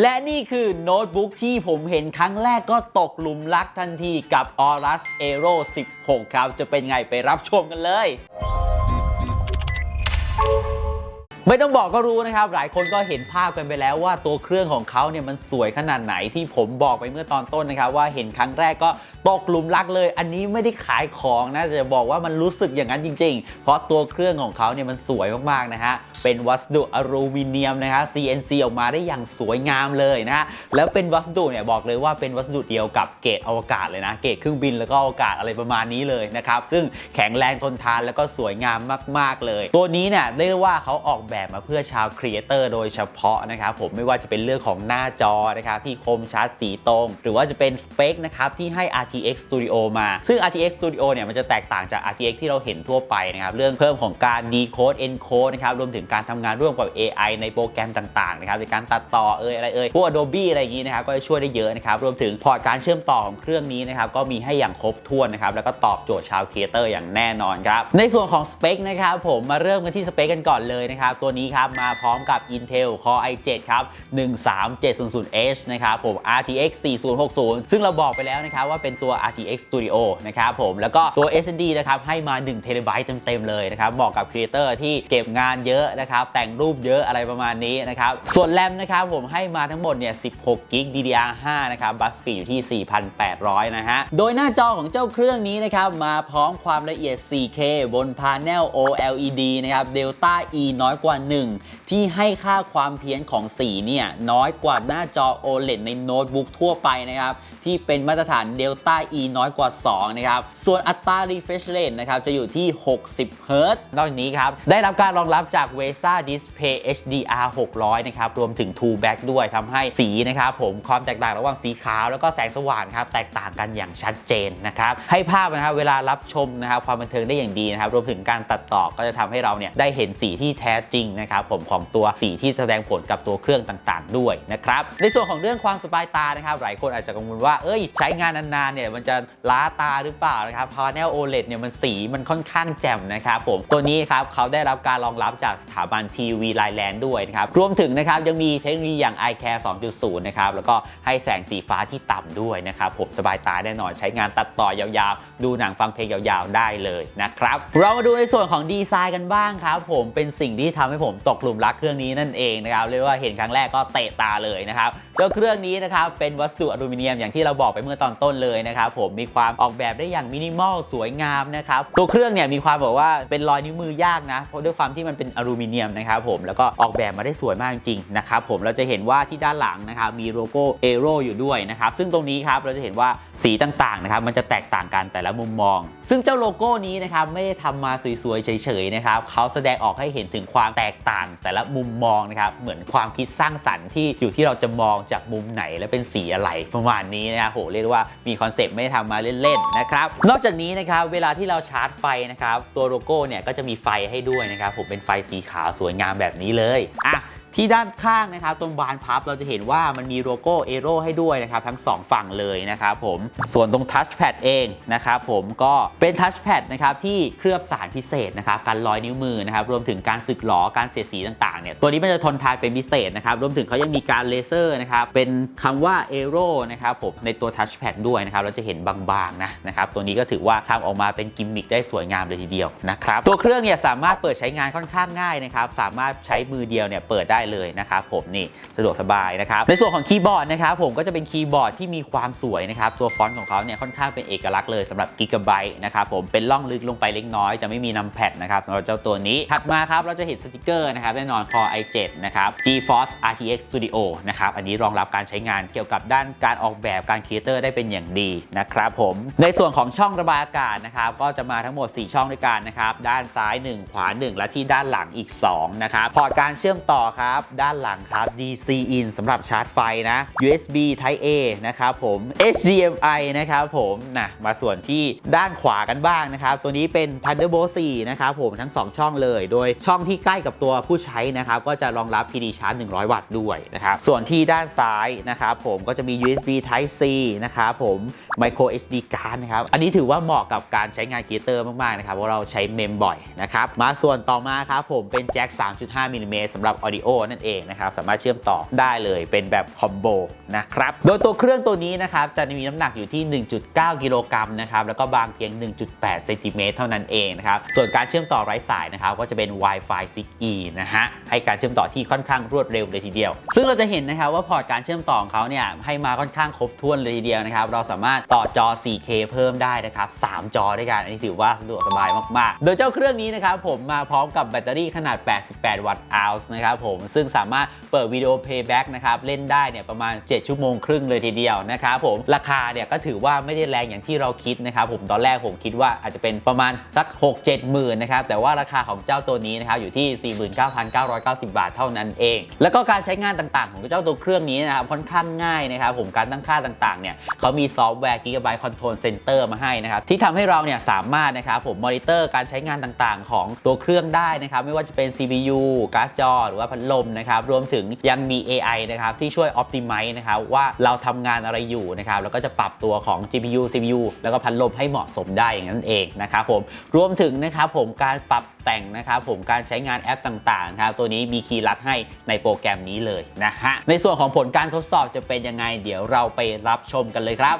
และนี่คือโน้ตบุ๊กที่ผมเห็นครั้งแรกก็ตกหลุมรักทันทีกับ Aorus Aero 16 ครับ จะเป็นไงไปรับชมกันเลย ไม่ต้องบอกก็รู้นะครับ หลายคนก็เห็นภาพกันไปแล้วว่าตัวเครื่องของเขาเนี่ยมันสวยขนาดไหนที่ผมบอกไปเมื่อตอนต้นนะครับ ว่าเห็นครั้งแรกก็ตกหลุมรักเลย อันนี้ไม่ได้ขายของนะจะบอกว่ามันรู้สึกอย่างนั้นจริง ๆ เพราะตัวเครื่องของเขาเนี่ยมันสวยมากๆนะฮะเป็นวัสดุอลูมิเนียมนะฮะ CNC ออกมาได้อย่างสวยงามเลยนะฮะแล้วเป็นวัสดุเนี่ยบอกเลยว่าเป็นวัสดุเดียวกับเกรดอวกาศเลยนะเกรดเครื่องบินแล้วก็อวกาศอะไรประมาณนี้เลยนะครับซึ่งแข็งแรงทนทานแล้วก็สวยงามมาก ๆเลย ตัวนี้เนี่ยเรียกว่าเขาออกแบบมาเพื่อชาวครีเอเตอร์โดยเฉพาะนะครับผมไม่ว่าจะเป็นเรื่องของหน้าจอนะครับที่คมชัดสีตรง หรือว่าจะเป็นสเปคนะครับที่ให้ RTX Studio มา ซึ่ง RTX Studio เนี่ยมันจะแตกต่างจาก RTX ที่เราเห็นทั่วไปนะครับเรื่องเพิ่มของการ decode encode นะครับรวมถึงการทำงานร่วมกับ AI ในโปรแกรมต่างๆนะครับในการตัดต่อเอ่ยอะไรเอ่ยพวก Adobe อะไรอย่างนี้นะครับก็จะช่วยได้เยอะนะครับรวมถึงพอร์ตการเชื่อมต่อของเครื่องนี้นะครับก็มีให้อย่างครบถ้วนนะครับแล้วก็ตอบโจทย์ชาวครีเอเตอร์อย่างแน่นอนครับในส่วนของสเปคนะครับผมมาเริ่มกันที่สเปคกันก่อนเลยนะครับตัวนี้ครับ มาพร้อมกับ Intel Core i7 ครับ 13700H นะครับผม RTX 4060 ซึ่งเราบอกไปแล้วนะครับว่าเป็นตัว RTX Studio นะครับผมแล้วก็ตัว SSD นะครับให้มา1 t b เต็ม ๆ เลยนะครับเหมาะกับครีเอเตอร์ที่เก็บงานเยอะนะครับแต่งรูปเยอะอะไรประมาณนี้นะครับส่วนแรมนะครับผมให้มาทั้งหมดเนี่ย 16กิก DDR5 นะครับบัสปีดอยู่ที่ 4,800 นะฮะ โดยหน้าจอของเจ้าเครื่องนี้นะครับ มาพร้อมความละเอียด 4K บนพาเนล OLED นะครับ Delta E น้อยกว่า1 ที่ให้ค่าความเพี้ยนของสีเนี่ยน้อยกว่าหน้าจอ OLED ในโน้ตบุ๊กทั่วไปนะครับ ที่เป็นมาตรฐาน Delta E น้อยกว่า 2 นะครับ ส่วนอัตรา refresh rate นะครับจะอยู่ที่ 60เฮิรตซ์นอกจากนี้ครับ ได้รับการรองรับจาก VESA Display HDR 600 นะครับ รวมถึง True Back ด้วยทำให้สีนะครับผมความแตกต่างระหว่างสีขาวแล้วก็แสงสว่างครับแตกต่างกันอย่างชัดเจนนะครับ ให้ภาพนะครับเวลารับชมนะครับความบันเทิงได้อย่างดีนะครับรวมถึงการตัดต่อก็จะทำให้เราเนี่ยได้เห็นสีที่แท้จริงนะครับผมของตัวสีที่แสดงผลกับตัวเครื่องต่างๆ ด้วยนะครับในส่วนของเรื่องความสบายตานะครับหลายคนอาจจะกังวลว่าเอ้ยใช้งานนานๆเนี่ยมันจะล้าตาหรือเปล่านะครับ Panel OLED เนี่ยมันสีมันค่อนข้างแจ่มนะครับผมตัวนี้ครับเขาได้รับการรองรับจากสถาบันทีวีไลแลนด์ด้วยนะครับรวมถึงนะครับยังมีเทคโนโลยีอย่าง iCare 2.0 นะครับแล้วก็ให้แสงสีฟ้าที่ต่ำด้วยนะครับผมสบายตาแน่นอนใช้งานตัดต่อยาวๆ ดูหนังฟังเพลงยาวๆได้เลยนะครับเรามาดูในส่วนของดีไซน์กันบ้างครับผมเป็นสิ่งที่ทำให้ผมตกหลุมรักเครื่องนี้นั่นเองนะครับเรียกว่าเห็นครั้งแรกก็เตะตาเลยนะครับเจ้าเครื่องนี้นะครับเป็นวัสดุอลูมิเนียมอย่างที่เราบอกไปเมื่อตอนต้นเลยนะครับผมมีความออกแบบได้อย่างมินิมอลสวยงามนะครับตัวเครื่องเนี่ยมีความแบบว่าเป็นรอยนิ้วมือยากนะเพราะด้วยความที่มันเป็นอลูมิเนียมนะครับผมแล้วก็ออกแบบมาได้สวยมากจริงๆนะครับผมเราจะเห็นว่าที่ด้านหลังนะครับมีโลโก้เอโรอยู่ด้วยนะครับซึ่งตรงนี้ครับเราจะเห็นว่าสีต่างๆนะครับมันจะแตกต่างกันแต่ละมุมมอง ซึ่งเจ้าโลโก้นี้นะครับไม่ได้ทำมาสวยๆเฉยๆนะครับเขาแสดงออกให้เห็นถึงความแตกต่างแต่ละมุมมองนะครับเหมือนความคิดสร้างสรรค์ที่อยู่ที่เราจะมองจากมุมไหนและเป็นสีอะไรประมาณนี้นะครับโหเรียกว่ามีคอนเซปต์ไม่ได้ทำมาเล่นๆนะครับนอกจากนี้นะครับเวลาที่เราชาร์จไฟนะครับตัวโลโก้เนี่ยก็จะมีไฟให้ด้วยนะครับผมเป็นไฟสีขาวสวยงามแบบนี้เลยอะ ที่ด้านข้างนะครับตรงบานพับเราจะเห็นว่ามันมีโลโก้เอโร่ให้ด้วยนะครับทั้ง 2 ฝั่งเลยนะครับผมส่วนตรงทัชแพดเองนะครับผมก็เป็นทัชแพดนะครับที่เคลือบสารพิเศษนะครับการลอยนิ้วมือนะครับรวมถึงการสึกหลอการเสียดสีต่าง ๆเนี่ยตัวนี้มันจะทนทานเป็นพิเศษนะครับรวมถึงเขายังมีการเลเซอร์นะครับเป็นคำว่าเอโรนะครับผมในตัวทัชแพดด้วยนะครับเราจะเห็นบางๆนะนะครับตัวนี้ก็ถือว่าทำออกมาเป็นกิมมิคได้สวยงามเลยทีเดียวนะครับตัวเครื่องเนี่ยสามารถเปิดใช้งานค่อนข้างง่ายนะครับสามารถใช้มือเดียวเนี่ยเปิดได้เลยนะครับผมนี่สะดวกสบายนะครับในส่วนของคีย์บอร์ดนะครับผมก็จะเป็นคีย์บอร์ดที่มีความสวยนะครับตัวฟอนต์ของเขาเนี่ยค่อนข้างเป็นเอกลักษณ์เลยสำหรับ Gigabyte นะครับผมเป็นล่องลึกลงไปเล็กน้อยจะไม่มีนัมแพดนะครับสำหรับเจ้าตัวนี้ถัดมาครับเราจะเห็นสติกเกอร์นะครับแน่นอน Core i7 นะครับ GeForce RTX Studio นะครับ อันนี้รองรับการใช้งานเกี่ยวกับด้านการออกแบบการครีเอเตอร์ได้เป็นอย่างดีนะครับผม ในส่วนของช่องระบายอากาศนะครับ ก็จะมาทั้งหมด 4 ช่องด้วยกันนะครับ ด้านซ้าย 1 ขวา 1 และที่ด้านหลังอีก 2 นะครับ พอร์ตการเชื่อมต่อครับ ด้านหลังครับ DC in สำหรับชาร์จไฟนะ USB Type A นะครับผม HDMI นะครับผมนะมาส่วนที่ด้านขวากันบ้างนะครับ ตัวนี้เป็น Thunderbolt 4 นะครับผมทั้ง 2 ช่องเลย โดยช่องที่ใกล้กับตัวผู้ใช้นะครับก็จะรองรับ PD Charge 100 วัตต์ด้วยนะครับส่วนที่ด้านซ้ายนะครับผมก็จะมี USB Type C นะครับผม Micro SD card นะครับอันนี้ถือว่าเหมาะกับการใช้งานคีเอเตอร์มากๆนะครับเพราะเราใช้เมมบ่อยนะครับมาส่วนต่อมาครับผมเป็นแจ็ค 3.5มิลลิเมตรสำหรับ Audio นั่นเองนะครับสามารถเชื่อมต่อได้เลยเป็นแบบคอมโบนะครับโดยตัวเครื่องตัวนี้นะครับจะมีน้ำหนักอยู่ที่ 1.9 กิโลกรัมนะครับแล้วก็บางเพียง 1.8เซนติเมตรเท่านั้นเองนะครับส่วนการเชื่อมต่อไร้สายนะครับก็จะเป็น Wi-Fi 6E นะฮะให้การเชื่อมต่อที่ค่อนข้างรวดเร็วเลยทีเดียว ซึ่งเราจะเห็นนะครับว่าพอร์ตการเชื่อมต่อของเขาเนี่ยให้มาค่อนข้างครบถ้วนเลยทีเดียวนะครับเราสามารถต่อจอ 4K เพิ่มได้นะครับ3จอด้วยกันอันนี้ถือว่าสะดวกสบายมากๆ โดยเจ้าเครื่องนี้นะครับผมมาพร้อมกับแบตเตอรี่ขนาด 88 วัตต์อาวส์นะครับผมซึ่งสามารถเปิดวิดีโอเพย์แบ็กนะครับเล่นได้เนี่ยประมาณ 7 ชั่วโมงครึ่งเลยทีเดียวนะครับผมราคาเนี่ยก็ถือว่าไม่ได้แรงอย่างที่เราคิดนะครับผมตอนแรกผมคิดว่าอาจจะเป็นประมาณสัก 6 7หมื่นนะครับแต่ว่าราคาของเจ้าตัวนี้นะครับอยู่ที่990 บาทเท่านั้นเอง แล้วก็การใช้งานต่างๆ ของเจ้าตัวเครื่องนี้นะครับค่อนข้างง่ายนะครับผมการตั้งค่าต่างๆเนี่ยเขามีซอฟต์แวร์ Gigabyte Control Center มาให้นะครับที่ทำให้เราเนี่ยสามารถนะครับผมมอนิเตอร์การใช้งานต่างๆ ของตัวเครื่องได้นะครับไม่ว่าจะเป็น CPU การ์ดจอ หรือว่าพัดลมนะครับรวมถึงยังมี AI นะครับที่ช่วย Optimize นะครับว่าเราทำงานอะไรอยู่นะครับแล้วก็จะปรับตัวของ GPU CPU แล้วก็พัดลมให้เหมาะสมได้อย่างนั้นเองนะครับผมรวมถึงนะครับผมการปรับแต่งนะครับผมการใช้งานแอปต่างๆครับตัวนี้มีคีย์ลัดให้ในโปรแกรมนี้เลยนะฮะในส่วนของผลการทดสอบจะเป็นยังไง เดี๋ยวเราไปรับชมกันเลยครับ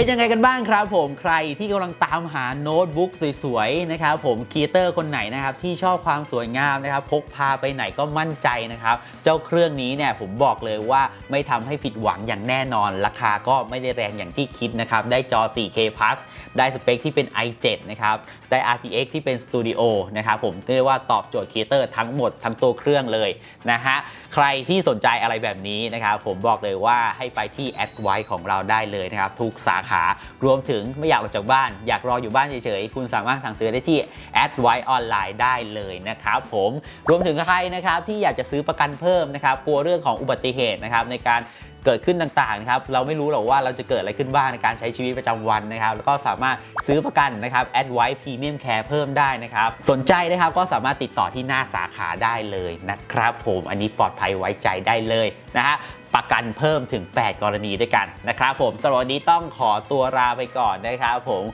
เป็นยังไงกันบ้างครับผมใครที่กำลังตามหาโน้ตบุ๊กสวยๆนะครับผมคีเตอร์คนไหนนะครับที่ชอบความสวยงามนะครับพกพาไปไหนก็มั่นใจนะครับ เจ้าเครื่องนี้เนี่ยผมบอกเลยว่าไม่ทำให้ผิดหวังอย่างแน่นอน ราคาก็ไม่ได้แรงอย่างที่คิดนะครับ ได้จอ 4K Plus ได้สเปคที่เป็น i7 นะครับ ได้ RTX ที่เป็น Studio นะครับผมเรียกว่าตอบโจทย์ครีเตอร์ทั้งหมดทั้งตัวเครื่องเลยนะฮะใครที่สนใจอะไรแบบนี้นะครับผมบอกเลยว่าให้ไปที่แอดไวของเราได้เลยนะครับทุกสาขารวมถึงไม่อยากออกจากบ้าน อยากรออยู่บ้านเฉยๆ คุณสามารถสั่งซื้อได้ที่แอดไวออนไลน์ได้เลยนะครับผมรวมถึงใครนะครับที่อยากจะซื้อประกันเพิ่มนะครับกลัวเรื่องของอุบัติเหตุนะครับในการ เกิดขึ้นต่างๆนะครับเราไม่รู้หรอกว่าเราจะเกิดอะไรขึ้นบ้างในการใช้ชีวิตประจำวันนะครับ แล้วก็สามารถซื้อประกันนะครับแอดไวพรีเมียมแคร์เพิ่มได้นะครับ สนใจนะครับก็สามารถติดต่อที่หน้าสาขาได้เลยนะครับผมอันนี้ปลอดภัยไว้ใจได้เลยนะฮะประกันเพิ่มถึง 8 กรณีด้วยกันนะครับผมสำหรับวันนี้ต้องขอตัวลาไปก่อนนะครับผม